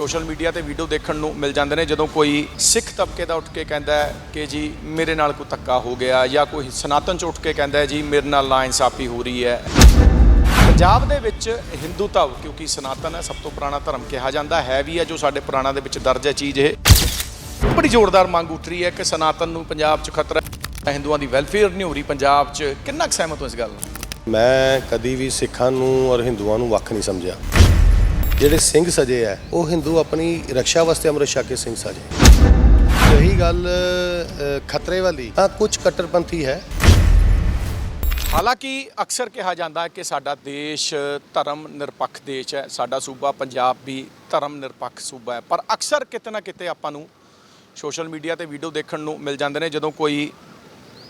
Social media ਤੇ video ਦੇਖਣ ਨੂੰ ਮਿਲ ਜਾਂਦੇ ਨੇ। ਜਦੋਂ ਕੋਈ ਸਿੱਖ ਤਬਕੇ ਦਾ ਉੱਠ ਕੇ ਕਹਿੰਦਾ ਹੈ ਕਿ ਜੀ ਮੇਰੇ ਨਾਲ ਕੋਈ ਧੱਕਾ ਹੋ ਗਿਆ ਜਾਂ ਕੋਈ ਸਨਾਤਨ ਚ ਉੱਠ ਕੇ ਕਹਿੰਦਾ ਹੈ ਜੀ ਮੇਰੇ ਨਾਲ ਨਾਇਨਸਾਫੀ ਹੋ ਰਹੀ ਹੈ। ਪੰਜਾਬ ਦੇ ਵਿੱਚ ਹਿੰਦੂ ਧਵ ਕਿਉਂਕਿ ਸਨਾਤਨ ਹੈ, ਸਭ ਤੋਂ ਪੁਰਾਣਾ ਧਰਮ ਕਿਹਾ ਜਾਂਦਾ ਹੈ ਵੀ ਹੈ ਜੋ ਸਾਡੇ ਪੁਰਾਣਾ ਦੇ ਵਿੱਚ ਦਰਜ ਹੈ ਚੀਜ਼ ਇਹ। ਬੜੀ ਜ਼ੋਰਦਾਰ ਮੰਗ ਉੱਠ ਰਹੀ ਹੈ ਕਿ ਸਨਾਤਨ ਨੂੰ ਪੰਜਾਬ 'ਚ ਖਤਰਾ ਹੈ ਹਿੰਦੂਆਂ ਦੀ ਵੈਲਫੇਅਰ ਨਹੀਂ ਹੋ ਰਹੀ ਪੰਜਾਬ 'ਚ। ਕਿੰਨਾ ਕੁ ਸਹਿਮਤ ਹੋ ਇਸ ਗੱਲ ਨਾਲ? ਮੈਂ ਕਦੀ ਵੀ ਸਿੱਖਾਂ ਨੂੰ ਔਰ ਹਿੰਦੂਆਂ ਨੂੰ ਵੱਖ ਨਹੀਂ ਸਮਝਿਆ। ਜਿਹੜੇ ਸਿੰਘ ਸਜੇ ਆ, ਉਹ ਹਿੰਦੂ ਆਪਣੀ ਰੱਖਿਆ ਵਾਸਤੇ ਅੰਮ੍ਰਿਤ ਛਕ ਕੇ ਸਿੰਘ ਸਜੇ। ਰਹੀ ਗੱਲ ਖਤਰੇ ਵਾਲੀ, ਤਾਂ ਕੁਝ ਕੱਟਰਪੰਥੀ ਹੈ। ਹਾਲਾਂਕਿ ਅਕਸਰ ਕਿਹਾ ਜਾਂਦਾ ਹੈ ਕਿ ਸਾਡਾ ਦੇਸ਼ ਧਰਮ ਨਿਰਪੱਖ ਦੇਸ਼ ਹੈ, ਸਾਡਾ ਸੂਬਾ ਪੰਜਾਬ ਵੀ ਧਰਮ ਨਿਰਪੱਖ ਸੂਬਾ ਹੈ। ਪਰ ਅਕਸਰ ਕਿਤੇ ਨਾ ਕਿਤੇ ਆਪਾਂ ਨੂੰ ਸੋਸ਼ਲ ਮੀਡੀਆ ਤੇ ਵੀਡੀਓ ਦੇਖਣ ਨੂੰ ਮਿਲ ਜਾਂਦੇ ਨੇ, ਜਦੋਂ ਕੋਈ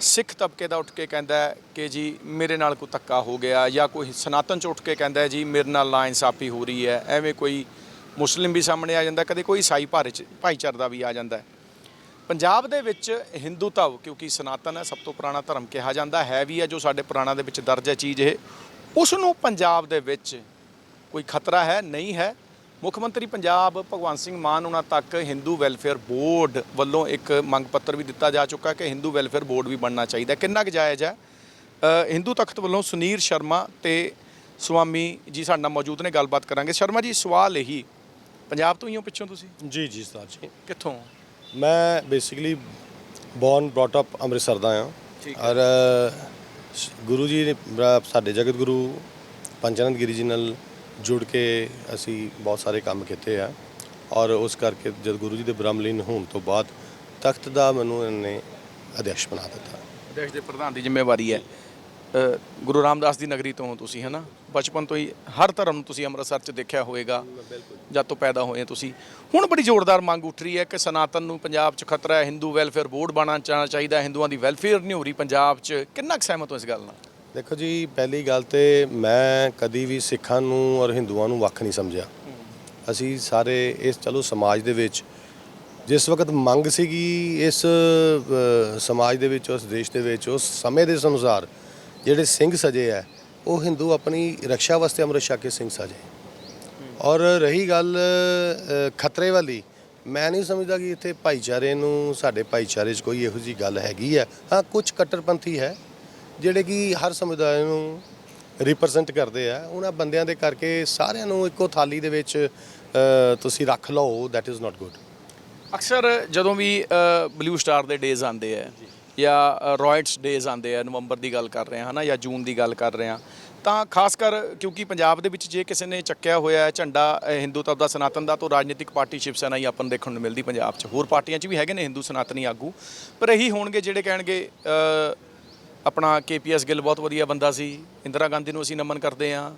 ਸਿੱਖ ਤਬਕੇ ਦਾ ਉੱਠ ਕੇ ਕਹਿੰਦਾ ਕਿ ਜੀ ਮੇਰੇ ਨਾਲ ਕੋਈ ਧੱਕਾ ਹੋ ਗਿਆ ਜਾਂ ਕੋਈ ਸਨਾਤਨ ਚ ਉੱਠ ਕੇ ਕਹਿੰਦਾ ਜੀ ਮੇਰੇ ਨਾਲ ਨਾਇਨਸਾਫੀ ਹੋ ਰਹੀ ਹੈ, ਐਵੇਂ ਕੋਈ ਮੁਸਲਿਮ ਵੀ ਸਾਹਮਣੇ ਆ ਜਾਂਦਾ, ਕਦੇ ਕੋਈ ਈਸਾਈ ਭਾਰੇ ਚ ਦਾ ਵੀ ਆ ਜਾਂਦਾ ਪੰਜਾਬ ਦੇ ਵਿੱਚ ਹਿੰਦੂ ਧਵ ਕਿਉਂਕਿ ਸਨਾਤਨ ਹੈ, ਸਭ ਤੋਂ ਪੁਰਾਣਾ ਧਰਮ ਕਿਹਾ ਜਾਂਦਾ ਹੈ ਵੀ ਹੈ ਜੋ ਸਾਡੇ ਪੁਰਾਣਾ ਦੇ ਵਿੱਚ ਦਰਜ ਹੈ ਚੀਜ਼ ਇਹ। ਉਸ ਨੂੰ ਪੰਜਾਬ ਦੇ ਵਿੱਚ ਕੋਈ ਖਤਰਾ ਹੈ, ਨਹੀਂ ਹੈ ਮੁੱਖ ਮੰਤਰੀ ਪੰਜਾਬ ਭਗਵੰਤ ਸਿੰਘ ਮਾਨ ਉਹਨਾਂ ਤੱਕ ਹਿੰਦੂ ਵੈਲਫੇਅਰ ਬੋਰਡ ਵੱਲੋਂ ਇੱਕ ਮੰਗ ਪੱਤਰ ਵੀ ਦਿੱਤਾ ਜਾ ਚੁੱਕਾ ਕਿ ਹਿੰਦੂ ਵੈਲਫੇਅਰ ਬੋਰਡ ਵੀ ਬਣਨਾ ਚਾਹੀਦਾ ਕਿੰਨਾ ਕੁ ਜਾਇਜ਼ ਹੈ? ਹਿੰਦੂ ਤਖਤ ਵੱਲੋਂ ਸੁਨੀਰ ਸ਼ਰਮਾ ਤੇ ਸੁਆਮੀ ਜੀ ਸਾਡੇ ਨਾਲ ਮੌਜੂਦ ਨੇ ਗੱਲਬਾਤ ਕਰਾਂਗੇ। ਸ਼ਰਮਾ ਜੀ ਸਵਾਲ ਇਹੀ ਪੰਜਾਬ ਤੋਂ ਹੀ ਹੋ ਪਿੱਛੋਂ ਤੁਸੀਂ? ਜੀ ਜੀ ਸਰ ਜੀ। ਕਿੱਥੋਂ? ਮੈਂ basically born brought up Amritsar ਦਾ ਹਾਂ। ਔਰ ਗੁਰੂ ਜੀ ਨੇ ਸਾਡੇ ਜਗਤ ਗੁਰੂ ਪੰਚਨੰਦ ਗਿਰੀ ਜੀ ਨਾਲ ਜੁੜ ਕੇ ਅਸੀਂ ਬਹੁਤ ਸਾਰੇ ਕੰਮ ਕੀਤੇ ਆ ਔਰ ਉਸ ਕਰਕੇ ਜਦ ਗੁਰੂ ਜੀ ਦੇ ਬ੍ਰਹਮਲੀਨ ਹੋਣ ਤੋਂ ਬਾਅਦ ਤਖਤ ਦਾ ਮੈਨੂੰ ਇਹਨਾਂ ਅਧਿਕਸ਼ ਬਣਾ ਦਿੱਤਾ। ਦੇਸ਼ ਦੇ ਪ੍ਰਧਾਨ ਦੀ ਜ਼ਿੰਮੇਵਾਰੀ ਹੈ। ਅ, ਗੁਰੂ ਰਾਮਦਾਸ ਦੀ ਨਗਰੀ ਤੋਂ ਹੋ ਤੁਸੀਂ ਹਨਾ? ਬਚਪਨ ਤੋਂ ਹੀ ਹਰ ਧਰਮ ਨੂੰ ਤੁਸੀਂ ਅੰਮ੍ਰਿਤਸਰ 'ਚ ਦੇਖਿਆ ਹੋਵੇਗਾ। ਜਦ ਤੋਂ ਪੈਦਾ ਹੋਏ ਤੁਸੀਂ। ਹੁਣ ਬੜੀ ਜ਼ੋਰਦਾਰ ਮੰਗ ਉੱਠ ਰਹੀ ਹੈ ਕਿ ਸਨਾਤਨ ਨੂੰ ਪੰਜਾਬ 'ਚ ਖਤਰਾ ਹੈ ਹਿੰਦੂ ਵੈਲਫੇਅਰ ਬੋਰਡ ਬਣਨਾ ਚਾਹਣਾ ਚਾਹੀਦਾ ਹੈ, ਹਿੰਦੂਆਂ ਦੀ ਵੈਲਫੇਅਰ ਨਹੀਂ ਹੋ ਰਹੀ ਪੰਜਾਬ 'ਚ। ਕਿੰਨਾ ਕੁ ਸਹਿਮਤ ਹੋ ਇਸ ਗੱਲ ਨਾਲ? ਦੇਖੋ ਜੀ, ਪਹਿਲੀ ਗੱਲ ਤੇ ਮੈਂ ਕਦੀ ਵੀ ਸਿੱਖਾਂ ਨੂੰ ਔਰ ਹਿੰਦੂਆਂ ਨੂੰ ਵੱਖ ਨਹੀਂ ਸਮਝਿਆ। ਅਸੀਂ ਸਾਰੇ ਇਸ, ਚਲੋ ਸਮਾਜ ਦੇ ਵਿੱਚ, ਜਿਸ ਵਕਤ ਮੰਗ ਸੀਗੀ ਇਸ ਸਮਾਜ ਦੇ ਵਿੱਚ, ਉਸ ਦੇਸ਼ ਦੇ ਵਿੱਚ, ਉਸ ਸਮੇਂ ਦੇ ਅਨੁਸਾਰ ਜਿਹੜੇ ਸਿੰਘ ਸਜੇ ਆ, ਉਹ ਹਿੰਦੂ ਆਪਣੀ ਰੱਖਿਆ ਵਾਸਤੇ ਅੰਮ੍ਰਿਤ ਛਕ ਕੇ ਸਿੰਘ ਸਜੇ। ਔਰ ਰਹੀ ਗੱਲ ਖਤਰੇ ਵਾਲੀ, ਮੈਂ ਨਹੀਂ ਸਮਝਦਾ ਕਿ ਇੱਥੇ ਭਾਈਚਾਰੇ ਨੂੰ, ਸਾਡੇ ਭਾਈਚਾਰੇ 'ਚ ਕੋਈ ਇਹੋ ਜੀ ਗੱਲ ਹੈਗੀ ਹੈ ਹਾਂ ਕੁਝ ਕੱਟਰਪੰਥੀ ਹੈ ਜਿਹੜੇ ਕਿ ਹਰ ਸਮੁਦਾਇ ਨੂੰ ਰਿਪਰੈਜ਼ੈਂਟ ਕਰਦੇ ਆ, ਉਹਨਾਂ ਬੰਦਿਆਂ ਦੇ ਕਰਕੇ ਸਾਰਿਆਂ ਨੂੰ ਇੱਕੋ ਥਾਲੀ ਦੇ ਵਿੱਚ ਤੁਸੀਂ ਰੱਖ ਲਓ ਦੈਟ ਇਜ਼ ਨਾਟ ਗੁੱਡ ਅਕਸਰ ਜਦੋਂ ਵੀ ਬਲੂ ਸਟਾਰ ਦੇ ਡੇਜ਼ ਆਉਂਦੇ ਆ ਜਾਂ ਰॉयਟਸ ਡੇਜ਼ ਆਉਂਦੇ ਆ, ਨਵੰਬਰ ਦੀ ਗੱਲ ਕਰ ਰਹੇ ਹਾਂ, ਹਨਾ, ਜਾਂ ਜੂਨ ਦੀ ਗੱਲ ਕਰ ਰਹੇ ਹਾਂ, ਤਾਂ ਖਾਸ ਕਰ ਕਿਉਂਕਿ ਪੰਜਾਬ ਦੇ ਵਿੱਚ ਜੇ ਕਿਸੇ ਨੇ ਚੱਕਿਆ ਹੋਇਆ ਹੈ ਝੰਡਾ ਹਿੰਦੂਤਵ ਦਾ ਸਨਾਤਨ ਦਾ, ਤੋਂ ਰਾਜਨੀਤਿਕ ਪਾਰਟੀ ਸ਼ਿਵ ਸੈਨਾ ਹੀ ਆਪਾਂ ਨੂੰ ਦੇਖਣ ਨੂੰ ਮਿਲਦੀ ਪੰਜਾਬ 'ਚ। ਹੋਰ ਪਾਰਟੀਆਂ 'ਚ ਵੀ ਹੈਗੇ ਨੇ ਹਿੰਦੂ ਸਨਾਤਨੀ ਆਗੂ, ਪਰ ਇਹੀ ਹੋਣਗੇ ਜਿਹੜੇ ਕਹਿਣਗੇ ਆਪਣਾ ਕੇਪੀਐਸ ਗਿੱਲ ਬਹੁਤ ਵਧੀਆ ਬੰਦਾ ਸੀ। ਇੰਦਰਾ ਗਾਂਧੀ ਨੂੰ ਅਸੀਂ ਨਮਨ ਕਰਦੇ ਹਾਂ।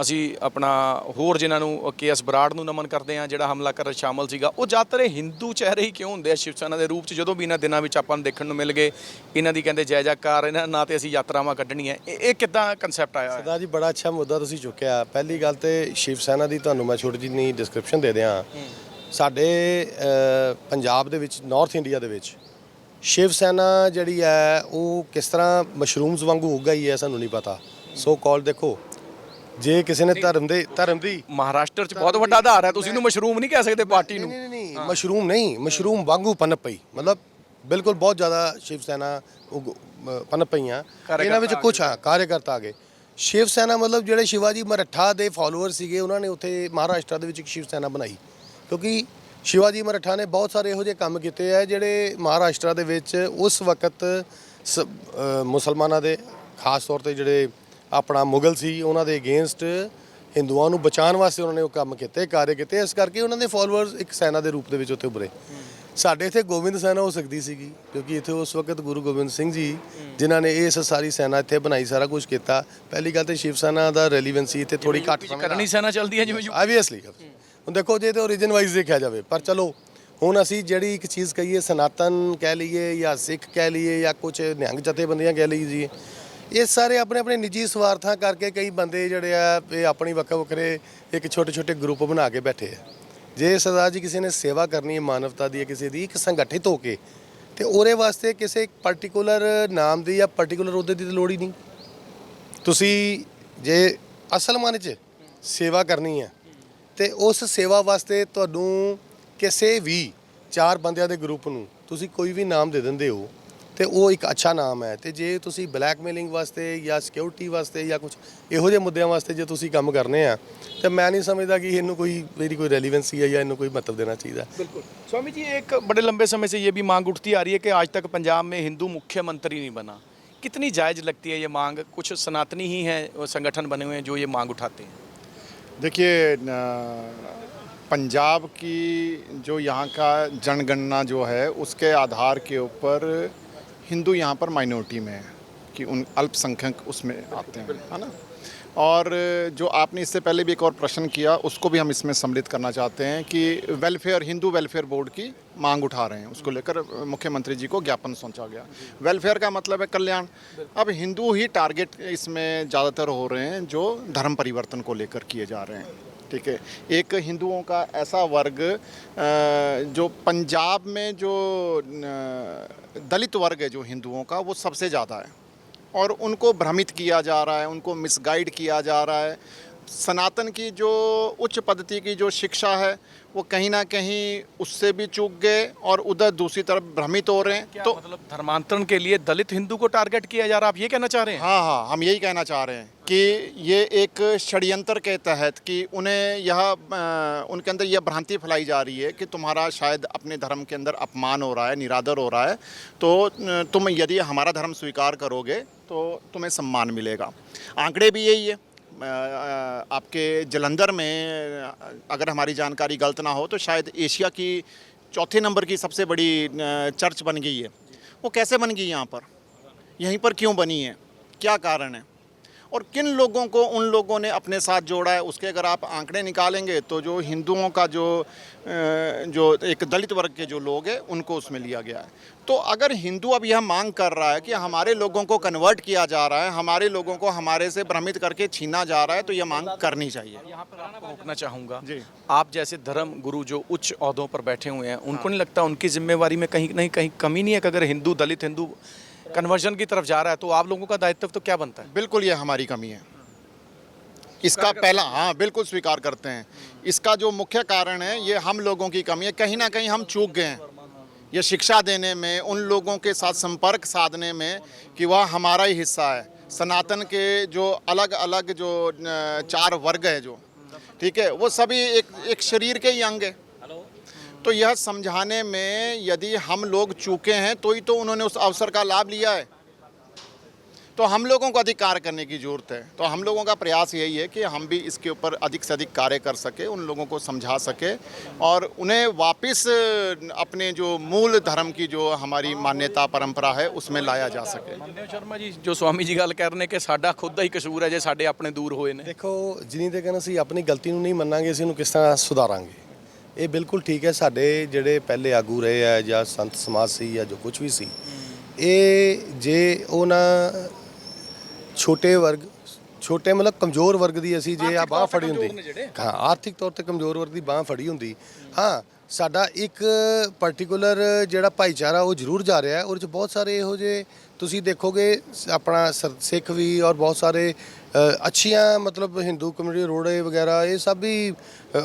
ਅਸੀਂ ਆਪਣਾ ਹੋਰ ਜਿਨ੍ਹਾਂ ਨੂੰ ਕੇਐਸ ਬਰਾੜ ਨੂੰ ਨਮਨ ਕਰਦੇ ਹਾਂ ਜਿਹੜਾ ਹਮਲਾ ਕਰਨ ਸ਼ਾਮਲ ਸੀਗਾ। ਉਹ ਜ਼ਿਆਦਾਤਰ ਇਹ ਹਿੰਦੂ ਚਿਹਰੇ ਹੀ ਕਿਉਂ ਹੁੰਦੇ ਆ? ਸ਼ਿਵ ਸੈਨਾ ਦੇ ਰੂਪ 'ਚ ਜਦੋਂ ਵੀ ਇਹਨਾਂ ਦਿਨਾਂ ਵਿੱਚ ਆਪਾਂ ਨੂੰ ਦੇਖਣ ਨੂੰ ਮਿਲ ਗਏ ਇਹਨਾਂ ਦੀ ਕਹਿੰਦੇ ਜੈ ਜੈਕਾਰ ਇਹਨਾਂ ਨਾਂ ਤੇ ਅਸੀਂ ਯਾਤਰਾਵਾਂ ਕੱਢਣੀਆਂ। ਇਹ ਇਹ ਕਿੱਦਾਂ ਕਨਸੈਪਟ ਆਇਆ ਸਰਦਾਰ ਜੀ ਬੜਾ ਅੱਛਾ ਮੁੱਦਾ ਤੁਸੀਂ ਚੁੱਕਿਆ। ਪਹਿਲੀ ਗੱਲ ਤੇ ਸ਼ਿਵ ਸੈਨਾ ਦੀ ਤੁਹਾਨੂੰ ਮੈਂ ਛੋਟੀ ਜਿਹੀ ਡਿਸਕ੍ਰਿਪਸ਼ਨ ਦੇ ਦਿਆਂ। ਸਾਡੇ ਪੰਜਾਬ ਦੇ ਵਿੱਚ ਨਾਰਥ ਇੰਡੀਆ ਦੇ ਵਿੱਚ ਸ਼ਿਵ ਸੈਨਾ ਜਿਹੜੀ ਹੈ ਉਹ ਕਿਸ ਤਰ੍ਹਾਂ ਮਸ਼ਰੂਮਸ ਵਾਂਗੂ ਉੱਗ ਗਈ ਹੈ ਸਾਨੂੰ ਨਹੀਂ ਪਤਾ। ਸੋ ਕਾਲ ਦੇਖੋ। ਜੇ ਕਿਸੇ ਨੇ ਧਰਮ ਦੇ ਧਰਮ ਦੀ ਮਹਾਰਾਸ਼ਟਰ 'ਚ ਬਹੁਤ ਵੱਡਾ ਆਧਾਰ ਹੈ ਤੁਸੀਂ ਇਹਨੂੰ ਮਸ਼ਰੂਮ ਨਹੀਂ ਕਹਿ ਸਕਦੇ ਪਾਰਟੀ ਨੂੰ। ਨਹੀਂ ਨਹੀਂ ਨਹੀਂ ਮਸ਼ਰੂਮ ਨਹੀਂ ਮਸ਼ਰੂਮ ਵਾਂਗੂ ਪਨਪ ਪਈ। ਮਤਲਬ ਬਿਲਕੁਲ ਬਹੁਤ ਜ਼ਿਆਦਾ ਸ਼ਿਵ ਸੈਨਾ ਪਨਪ ਪਈਆਂ। ਇਹਨਾਂ ਵਿੱਚ ਕੁਝ ਹਾਂ ਕਾਰਜਕਰਤਾ ਆ ਗਏ। ਸ਼ਿਵ ਸੈਨਾ ਮਤਲਬ ਜਿਹੜੇ ਸ਼ਿਵਾਜੀ ਮਰਾਠਾ ਦੇ ਫਾਲੋਅਰ ਸੀਗੇ ਉਹਨਾਂ ਨੇ ਉੱਥੇ ਮਹਾਰਾਸ਼ਟਰ ਦੇ ਵਿੱਚ ਇੱਕ ਸ਼ਿਵ ਸੈਨਾ ਬਣਾਈ। ਕਿਉਂਕਿ ਸ਼ਿਵਾਜੀ ਮਰਾਠਾ ਨੇ ਬਹੁਤ ਸਾਰੇ ਇਹੋ ਜਿਹੇ ਕੰਮ ਕੀਤੇ ਆ ਜਿਹੜੇ ਮਹਾਰਾਸ਼ਟਰ ਦੇ ਵਿੱਚ ਉਸ ਵਕਤ ਮੁਸਲਮਾਨਾਂ ਦੇ ਖਾਸ ਤੌਰ ਤੇ ਜਿਹੜੇ ਆਪਣਾ ਮੁਗਲ ਸੀ ਉਹਨਾਂ ਦੇ ਅਗੇਂਸਟ ਹਿੰਦੂਆਂ ਨੂੰ ਬਚਾਉਣ ਵਾਸਤੇ ਉਹਨਾਂ ਨੇ ਉਹ ਕੰਮ ਕੀਤੇ ਕਾਰਜ ਕੀਤੇ। ਇਸ ਕਰਕੇ ਉਹਨਾਂ ਦੇ ਫਾਲੋਅਰਸ ਇੱਕ ਸੈਨਾ ਦੇ ਰੂਪ ਦੇ ਵਿੱਚ ਉੱਥੇ ਉੱਭਰੇ। ਸਾਡੇ ਇੱਥੇ ਗੋਬਿੰਦ ਸੈਨਾ ਹੋ ਸਕਦੀ ਸੀਗੀ ਕਿਉਂਕਿ ਇੱਥੇ ਉਸ ਵਕਤ ਗੁਰੂ ਗੋਬਿੰਦ ਸਿੰਘ ਜੀ ਜਿਨ੍ਹਾਂ ਨੇ ਇਸ ਸਾਰੀ ਸੈਨਾ ਇੱਥੇ ਬਣਾਈ ਸਾਰਾ ਕੁਝ ਕੀਤਾ। ਪਹਿਲੀ ਗੱਲ ਤੇ ਸ਼ਿਵ ਸੈਨਾ ਦਾ ਰੈਲੇਵੈਂਸੀ ਇੱਥੇ ਥੋੜੀ ਘੱਟ ਕਰਨੀ ਸੈਨਾ ਚੱਲਦੀ ਹੈ ਜਿਵੇਂ ਆਬਵੀਅਸਲੀ ਹੁਣ ਦੇਖੋ ਜੇ ਤੇ ਓਰੀਜਨ ਵਾਈਜ਼ ਦੇਖਿਆ ਜਾਵੇ, ਪਰ ਚਲੋ, ਹੁਣ ਅਸੀਂ ਜਿਹੜੀ ਇੱਕ ਚੀਜ਼ ਕਹੀਏ, ਸਨਾਤਨ ਕਹਿ ਲਈਏ ਜਾਂ ਸਿੱਖ ਕਹਿ ਲਈਏ ਜਾਂ ਕੁਝ ਨਿਹੰਗ ਜਥੇਬੰਦੀਆਂ ਕਹਿ ਲਈਏ ਜੀ, ਇਹ ਸਾਰੇ ਆਪਣੇ ਆਪਣੇ ਨਿੱਜੀ ਸਵਾਰਥਾਂ ਕਰਕੇ ਕਈ ਬੰਦੇ ਜਿਹੜੇ ਆ, ਇਹ ਆਪਣੀ ਵੱਖ ਵੱਖਰੇ ਇੱਕ ਛੋਟੇ ਛੋਟੇ ਗਰੁੱਪ ਬਣਾ ਕੇ ਬੈਠੇ ਆ। ਜੇ ਸਰਦਾਰ ਜੀ ਕਿਸੇ ਨੇ ਸੇਵਾ ਕਰਨੀ ਹੈ ਮਾਨਵਤਾ ਦੀ ਜਾਂ ਕਿਸੇ ਦੀ, ਇੱਕ ਸੰਗਠਿਤ ਹੋ ਕੇ, ਤੇ ਉਹਦੇ ਵਾਸਤੇ ਕਿਸੇ ਪਾਰਟਿਕੂਲਰ ਨਾਮ ਦੀ ਜਾਂ ਪਾਰਟਿਕੂਲਰ ਉਹਦੇ ਦੀ ਤਾਂ ਲੋੜ ਹੀ ਨਹੀਂ। ਤੁਸੀਂ ਜੇ ਅਸਲ ਮਨ 'ਚ ਸੇਵਾ ਕਰਨੀ ਹੈ ਤੇ ਉਸ ਸੇਵਾ ਵਾਸਤੇ ਤੁਹਾਨੂੰ ਕਿਸੇ ਵੀ ਚਾਰ ਬੰਦਿਆਂ ਦੇ ਗਰੁੱਪ ਨੂੰ ਤੁਸੀਂ ਕੋਈ ਵੀ ਨਾਮ ਦੇ ਦਿੰਦੇ ਹੋ ਤੇ ਉਹ ਇੱਕ ਅੱਛਾ ਨਾਮ ਹੈ ਤੇ ਜੇ ਤੁਸੀਂ ਬਲੈਕਮੇਲਿੰਗ ਵਾਸਤੇ ਜਾਂ ਸਿਕਿਉਰਿਟੀ ਵਾਸਤੇ ਜਾਂ ਕੁਝ ਇਹੋ ਜਿਹੇ ਮੁੱਦਿਆਂ ਵਾਸਤੇ ਜੇ ਤੁਸੀਂ ਕੰਮ ਕਰਨੇ ਆ ਤੇ ਮੈਂ ਨਹੀਂ ਸਮਝਦਾ ਕਿ ਇਹਨੂੰ ਕੋਈ ਮੇਰੀ ਕੋਈ ਰੈਲੀਵੈਂਸੀ ਹੈ ਜਾਂ ਇਹਨੂੰ ਕੋਈ ਮਹੱਤਵ ਦੇਣਾ ਚਾਹੀਦਾ बिल्कुल स्वामी जी एक बड़े लंबे समय से ये भी मांग उठती आ रही है कि आज तक पंजाब में हिंदू मुख्यमंत्री नहीं बना कितनी जायज लगती है ये मांग कुछ सनातनी ही हैं वो संगठन बने हुए हैं जो ये मांग उठाते हैं देखिए पंजाब की जो यहाँ का जनगणना जो है, उसके आधार के ऊपर हिंदू यहाँ पर माइनॉरिटी में है, कि उन अल्पसंख्यक उसमें आते हैं, है ना? और जो आपने इससे पहले भी एक और प्रश्न किया, उसको भी हम इसमें सम्मिलित करना चाहते हैं कि वेलफेयर हिंदू वेलफेयर बोर्ड की मांग उठा रहे हैं। उसको लेकर मुख्यमंत्री जी को ज्ञापन सौंपा गया। वेलफेयर का मतलब है कल्याण। अब हिंदू ही टारगेट इसमें ज़्यादातर हो रहे हैं जो धर्म परिवर्तन को लेकर किए जा रहे हैं। ठीक है? एक हिंदुओं का ऐसा वर्ग जो पंजाब में जो दलित वर्ग है जो हिंदुओं का, वो सबसे ज़्यादा है। और उनको भ्रमित किया जा रहा है उनको मिसगाइड किया जा रहा है सनातन की जो उच्च पद्धति की जो शिक्षा है वो कहीं ना कहीं उससे भी चूक गए और उधर दूसरी तरफ़ भ्रमित हो रहे हैं। तो मतलब धर्मांतरण के लिए दलित हिंदू को टारगेट किया जा रहा है? आप ये कहना चाह रहे हैं? हाँ हाँ हम यही कहना चाह रहे हैं कि ये एक षड्यंत्र के तहत कि उन्हें यह उनके अंदर यह भ्रांति फैलाई जा रही है कि तुम्हारा शायद अपने धर्म के अंदर अपमान हो रहा है निरादर हो रहा है। तो तुम यदि हमारा धर्म स्वीकार करोगे तो तुम्हें सम्मान मिलेगा। आंकड़े भी यही है। आपके जलंधर में अगर हमारी जानकारी गलत ना हो तो शायद एशिया की चौथे नंबर की सबसे बड़ी चर्च बन गई है। वो कैसे बन गई यहाँ पर? यहीं पर क्यों बनी है? क्या कारण है? और किन लोगों को उन लोगों ने अपने साथ जोड़ा है उसके अगर आप आंकड़े निकालेंगे तो जो हिंदुओं का जो जो एक दलित वर्ग के जो लोग हैं उनको उसमें लिया गया है। तो अगर हिंदू अब यह मांग कर रहा है कि हमारे लोगों को कन्वर्ट किया जा रहा है हमारे लोगों को हमारे से भ्रमित करके छीना जा रहा है तो यह मांग करनी चाहिए। यहाँ पर आपको रोकना चाहूँगा जी। आप जैसे धर्म गुरु जो उच्च औहदों पर बैठे हुए हैं उनको नहीं लगता उनकी जिम्मेवारी में कहीं नहीं कहीं कमी नहीं है कि अगर हिंदू दलित हिंदू कन्वर्जन की तरफ़ जा रहा है तो आप लोगों का दायित्व तो क्या बनता है? बिल्कुल ये हमारी कमी है। इसका पहला हाँ बिल्कुल स्वीकार करते हैं। इसका जो मुख्य कारण है, ये हम लोगों की कमी है। कहीं ना कहीं हम चूक गए हैं। ये शिक्षा देने में, उन लोगों के साथ संपर्क साधने में कि वह हमारा ही हिस्सा है। सनातन के जो अलग अलग जो चार वर्ग है जो, ठीक है, वो सभी एक एक शरीर के ही अंग है। तो यह समझाने में यदि हम लोग चूके हैं तो ही तो उन्होंने उस अवसर का लाभ लिया है तो हम लोगों को अधिक कार्य करने की ज़रूरत है तो हम लोगों का प्रयास यही है कि हम भी इसके ऊपर अधिक से अधिक कार्य कर सके उन लोगों को समझा सके और उन्हें वापस अपने जो मूल धर्म की जो हमारी मान्यता परंपरा है उसमें लाया जा सके ਮੰਨਦੇ ਹੋ ਸ਼ਰਮਾ ਜੀ ਜੋ ਸਵਾਮੀ ਜੀ ਗੱਲ ਕਰ ਰਹੇ ਨੇ ਕਿ ਸਾਡਾ ਖੁਦ ਦਾ ਹੀ ਕਸੂਰ ਹੈ ਜੇ ਸਾਡੇ ਆਪਣੇ ਦੂਰ ਹੋਏ ਨੇ ਦੇਖੋ ਜਿੰਨੀ ਤੱਕ ਅਸੀਂ ਆਪਣੀ ਗਲਤੀ ਨੂੰ ਨਹੀਂ ਮੰਨਾਂਗੇ ਅਸੀਂ ਉਹਨੂੰ ਕਿਸ ਤਰ੍ਹਾਂ ਸੁਧਾਰਾਂਗੇ ਇਹ ਬਿਲਕੁਲ ਠੀਕ ਹੈ ਸਾਡੇ ਜਿਹੜੇ ਪਹਿਲੇ ਆਗੂ ਰਹੇ ਆ ਜਾਂ ਸੰਤ ਸਮਾਜ ਸੀ ਜਾਂ ਜੋ ਕੁਝ ਵੀ ਸੀ ਇਹ ਜੇ ਉਹਨਾਂ ਛੋਟੇ ਵਰਗ ਛੋਟੇ ਮਤਲਬ ਕਮਜ਼ੋਰ ਵਰਗ ਦੀ ਅਸੀਂ ਜੇ ਆ ਬਾਹ ਫੜੀ ਹੁੰਦੀ। ਹਾਂ ਆਰਥਿਕ ਤੌਰ ਤੇ ਕਮਜ਼ੋਰ ਵਰਗ ਦੀ ਬਾਹ ਫੜੀ ਹੁੰਦੀ ਹਾਂ ਸਾਡਾ ਇੱਕ ਪਾਰਟਿਕੂਲਰ ਜਿਹੜਾ ਭਾਈਚਾਰਾ ਉਹ ਜ਼ਰੂਰ ਜਾ ਰਿਹਾ ਹੈ। ਉਹਦੇ ਚ ਬਹੁਤ ਸਾਰੇ ਇਹੋ ਜਿਹੇ ਤੁਸੀਂ ਦੇਖੋਗੇ ਆਪਣਾ ਸਿੱਖ ਵੀ ਔਰ ਬਹੁਤ ਸਾਰੇ ਅੱਛੀਆਂ ਮਤਲਬ ਹਿੰਦੂ ਕਮਿਊਨਿਟੀ ਰੋੜੇ ਵਗੈਰਾ ਇਹ ਸਭ ਵੀ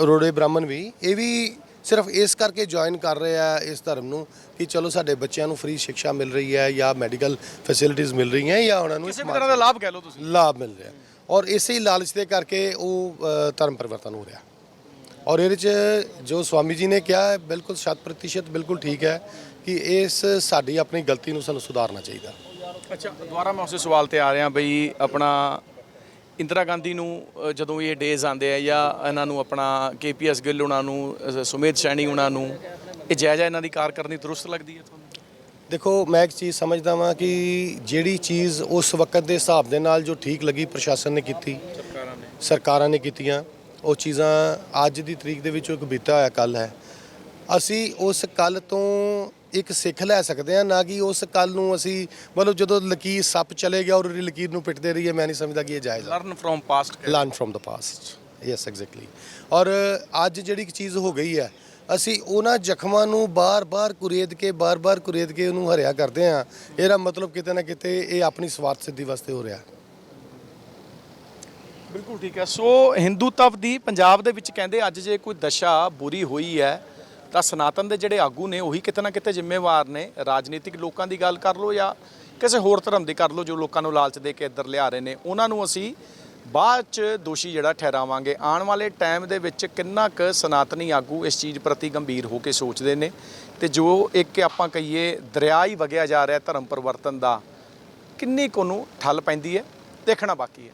ਰੋੜੇ ਬ੍ਰਾਹਮਣ ਵੀ ਇਹ ਵੀ ਸਿਰਫ ਇਸ ਕਰਕੇ ਜੁਆਇਨ ਕਰ ਰਹੇ ਆ ਇਸ ਧਰਮ ਨੂੰ ਕਿ ਚਲੋ ਸਾਡੇ ਬੱਚਿਆਂ ਨੂੰ ਫ੍ਰੀ ਸਿੱਖਿਆ ਮਿਲ ਰਹੀ ਹੈ ਜਾਂ ਮੈਡੀਕਲ ਫੈਸਿਲਿਟੀਆਂ ਮਿਲ ਰਹੀਆਂ ਜਾਂ ਉਹਨਾਂ ਨੂੰ ਕਿਸੇ ਵੀ ਤਰ੍ਹਾਂ ਦਾ ਲਾਭ ਕਹਿ ਲਓ ਤੁਸੀਂ। ਲਾਭ ਮਿਲ ਰਿਹਾ। ਔਰ ਇਸੇ ਹੀ ਲਾਲਚ ਦੇ ਕਰਕੇ ਉਹ ਧਰਮ ਪਰਿਵਰਤਨ ਹੋ ਰਿਹਾ। ਔਰ ਇਹਦੇ ਚ ਜੋ ਸਵਾਮੀ ਜੀ ਨੇ ਕਿਹਾ ਹੈ ਬਿਲਕੁਲ ਸ਼ਤ ਪ੍ਰਤੀਸ਼ਤ ਬਿਲਕੁਲ ਠੀਕ ਹੈ ਕਿ ਇਸ ਸਾਡੀ ਆਪਣੀ ਗਲਤੀ ਨੂੰ ਸਾਨੂੰ ਸੁਧਾਰਨਾ ਚਾਹੀਦਾ। ਅੱਛਾ ਦੁਬਾਰਾ ਮੈਂ ਉਸੇ ਸਵਾਲ ਤੇ ਆ ਰਿਹਾ ਬਈ ਆਪਣਾ ਇੰਦਰਾ ਗਾਂਧੀ ਨੂੰ ਜਦੋਂ ਇਹ ਡੇਜ਼ ਆਉਂਦੇ ਆ ਜਾਂ ਇਹਨਾਂ ਨੂੰ ਆਪਣਾ ਕੇਪੀਐਸ ਗਿੱਲ ਉਹਨਾਂ ਨੂੰ ਸੁਮੇਧ ਸੈਣੀ ਉਹਨਾਂ ਨੂੰ ਇਹ ਜਾਇਜ਼ਾ ਇਹਨਾਂ ਦੀ ਕਾਰਕਰਨੀ ਦਰੁਸਤ ਲੱਗਦੀ ਹੈ ਤੁਹਾਨੂੰ? ਦੇਖੋ ਮੈਂ ਇੱਕ ਚੀਜ਼ ਸਮਝਦਾ ਵਾਂ ਕਿ ਜਿਹੜੀ ਚੀਜ਼ ਉਸ ਵਕਤ ਦੇ ਹਿਸਾਬ ਦੇ ਨਾਲ ਜੋ ਠੀਕ ਲੱਗੀ ਪ੍ਰਸ਼ਾਸਨ ਨੇ ਕੀਤੀ ਸਰਕਾਰਾਂ ਨੇ। ਸਰਕਾਰਾਂ ਨੇ ਕੀਤੀਆਂ ਉਹ ਚੀਜ਼ਾਂ ਅੱਜ ਦੀ ਤਰੀਕ ਦੇ ਵਿੱਚ ਇੱਕ ਬੀਤਾ ਹੋਇਆ ਕੱਲ ਹੈ। ਅਸੀਂ ਉਸ ਕੱਲ ਤੋਂ ਇੱਕ ਸਿੱਖ ਲੈ ਸਕਦੇ ਹਾਂ ਨਾ ਕਿ ਉਸ ਕੱਲ ਨੂੰ ਅਸੀਂ ਮਤਲਬ ਜਦੋਂ ਲਕੀਰ ਸੱਪ ਚਲੇ ਗਿਆ ਔਰ ਲਕੀਰ ਨੂੰ ਪਿੱਟਦੇ ਰਹੀਏ ਮੈਂ ਨਹੀਂ ਸਮਝਦਾ ਕਿ ਇਹ ਜਾਇਜ਼ ਹੈ। Learn from past learn from the past yes exactly ਔਰ ਅੱਜ ਜਿਹੜੀ ਇੱਕ ਚੀਜ਼ ਹੋ ਗਈ ਹੈ ਅਸੀਂ ਉਹਨਾਂ ਜ਼ਖਮਾਂ ਨੂੰ ਬਾਰ-ਬਾਰ ਕੁਰੇਦ ਕੇ ਬਾਰ-ਬਾਰ ਕੁਰੇਦ ਕੇ ਉਹਨੂੰ ਹਰਿਆ ਕਰਦੇ ਹਾਂ। ਇਹਦਾ ਮਤਲਬ ਕਿਤੇ ਨਾ ਕਿਤੇ ਇਹ ਆਪਣੀ ਸਵਾਰਥ ਸਿੱਧੀ ਵਾਸਤੇ ਹੋ ਰਿਹਾ। ਬਿਲਕੁਲ ਠੀਕ ਹੈ। ਸੋ ਹਿੰਦੂਤਵ ਦੀ ਪੰਜਾਬ ਦੇ ਵਿੱਚ ਕਹਿੰਦੇ ਅੱਜ ਜੇ ਕੋਈ ਦਸ਼ਾ ਬੁਰੀ ਹੋਈ ਹੈ, ਤਾਂ ਸਨਾਤਨ ਦੇ ਜਿਹੜੇ ਆਗੂ ਨੇ ਉਹੀ ਕਿਤੇ ਨਾ ਕਿਤੇ ਜ਼ਿੰਮੇਵਾਰ ਨੇ। ਰਾਜਨੀਤਿਕ ਲੋਕਾਂ ਦੀ ਗੱਲ ਕਰ ਲਓ ਜਾਂ ਕਿਸੇ ਹੋਰ ਧਰਮ ਦੀ ਕਰ ਲਓ, ਜੋ ਲੋਕਾਂ ਨੂੰ ਲਾਲਚ ਦੇ ਕੇ ਇੱਧਰ ਲਿਆ ਰਹੇ ਨੇ। ਉਹਨਾਂ ਨੂੰ ਅਸੀਂ ਬਾਅਦ ਚ ਦੋਸ਼ੀ ਜਿਹੜਾ ਠਹਿਰਾਵਾਂਗੇ। ਆਉਣ ਵਾਲੇ ਟਾਈਮ ਦੇ ਵਿੱਚ ਕਿੰਨਾ ਕੁ ਸਨਾਤਨੀ ਆਗੂ ਇਸ ਚੀਜ਼ ਪ੍ਰਤੀ ਗੰਭੀਰ ਹੋ ਕੇ ਸੋਚਦੇ ਨੇ ਤੇ ਜੋ ਇੱਕ ਆਪਾਂ ਕਹੀਏ ਦਰਿਆ ਹੀ ਵਗਿਆ ਜਾ ਰਿਹਾ ਧਰਮ ਪਰਿਵਰਤਨ ਦਾ, ਕਿੰਨੀ ਕੁ ਨੂੰ ਠੱਲ ਪੈਂਦੀ ਹੈ, ਦੇਖਣਾ ਬਾਕੀ ਹੈ।